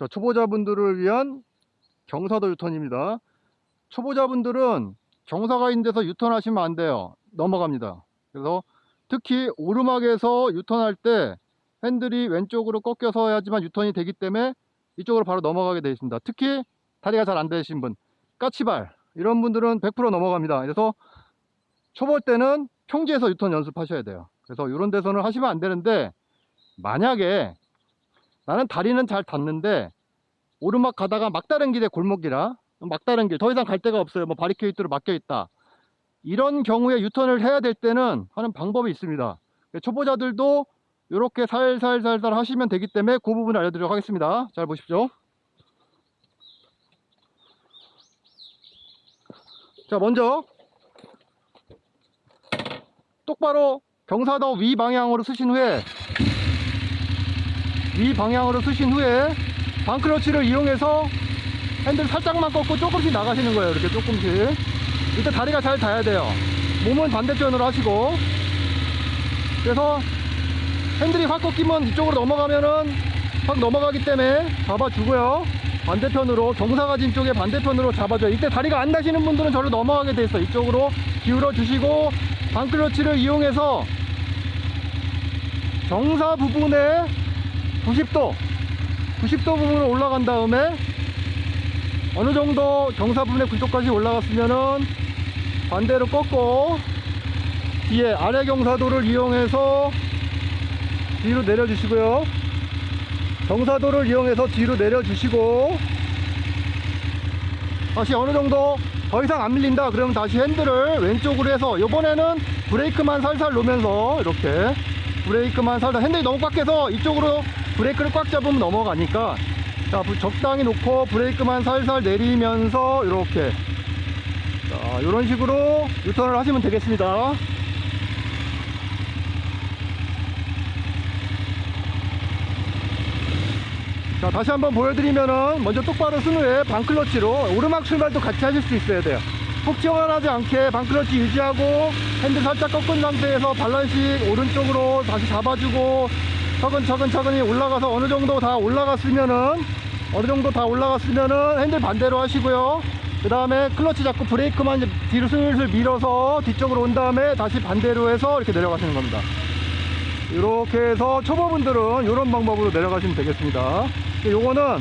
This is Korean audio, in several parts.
자, 초보자분들을 위한 경사도 유턴입니다. 초보자분들은 경사가 있는 데서 유턴하시면 안 돼요. 넘어갑니다. 그래서 특히 오르막에서 유턴할 때 핸들이 왼쪽으로 꺾여서 해야지만 유턴이 되기 때문에 이쪽으로 바로 넘어가게 되어 있습니다. 특히 다리가 잘 안 되신 분, 까치발 이런 분들은 100% 넘어갑니다. 그래서 초보 때는 평지에서 유턴 연습하셔야 돼요. 그래서 이런 데서는 하시면 안 되는데 만약에 나는 다리는 잘 닿는데 오르막 가다가 막다른 길에 골목이라 막다른 길 더 이상 갈 데가 없어요. 뭐 바리케이트로 막혀 있다. 이런 경우에 유턴을 해야 될 때는 하는 방법이 있습니다. 초보자들도 이렇게 살살살살 하시면 되기 때문에 그 부분을 알려드리도록 하겠습니다. 잘 보십시오. 자, 먼저 똑바로 경사도 위 방향으로 쓰신 후에 위 방향으로 쓰신 후에 반클러치를 이용해서 핸들 살짝만 꺾고 조금씩 나가시는 거예요. 이렇게 조금씩. 이때 다리가 잘 닿아야 돼요. 몸은 반대편으로 하시고. 그래서 핸들이 확 꺾이면 이쪽으로 넘어가면은 확 넘어가기 때문에 잡아주고요. 반대편으로 경사가 진 쪽에 반대편으로 잡아줘요. 이때 다리가 안 닿으시는 분들은 저를 넘어가게 돼 있어요. 이쪽으로 기울어 주시고 반클러치를 이용해서 경사 부분에 90도 90도 부분으로 올라간 다음에 어느 정도 경사 부분의 90도까지 올라갔으면은 반대로 꺾고 뒤에 아래 경사도를 이용해서 뒤로 내려주시고요. 경사도를 이용해서 뒤로 내려주시고 다시 어느 정도 더 이상 안 밀린다 그러면 다시 핸들을 왼쪽으로 해서 이번에는 브레이크만 살살 놓으면서 이렇게 브레이크만 살살 핸들이 너무 꽉 해서 이쪽으로 브레이크를 꽉 잡으면 넘어가니까 자 부- 적당히 놓고 브레이크만 살살 내리면서 이렇게. 자 이런 식으로 유턴을 하시면 되겠습니다. 자 다시 한번 보여드리면은 먼저 똑바로 쓴 후에 반클러치로 오르막 출발도 같이 하실 수 있어야 돼요. 푹 튀어나가지 않게 반클러치 유지하고 핸들 살짝 꺾은 상태에서 발란식 오른쪽으로 다시 잡아주고 차근차근 차근히 올라가서 어느 정도 다 올라갔으면은 어느 정도 다 올라갔으면은 핸들 반대로 하시고요 그 다음에 클러치 잡고 브레이크만 이제 뒤로 슬슬 밀어서 뒤쪽으로 온 다음에 다시 반대로 해서 이렇게 내려가시는 겁니다 이렇게 해서 초보분들은 이런 방법으로 내려가시면 되겠습니다. 요거는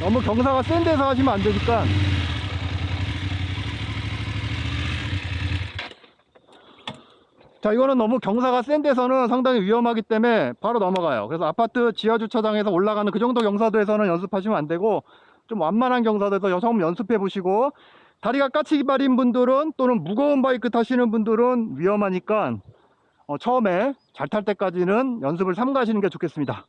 너무 경사가 센 데서 하시면 안 되니까 자 이거는 너무 경사가 센 데서는 상당히 위험하기 때문에 바로 넘어가요. 그래서 아파트 지하 주차장에서 올라가는 그 정도 경사도에서는 연습하시면 안 되고 좀 완만한 경사도에서 처음 연습해 보시고 다리가 까치기발인 분들은 또는 무거운 바이크 타시는 분들은 위험하니까 어, 처음에 잘 탈 때까지는 연습을 삼가하시는 게 좋겠습니다.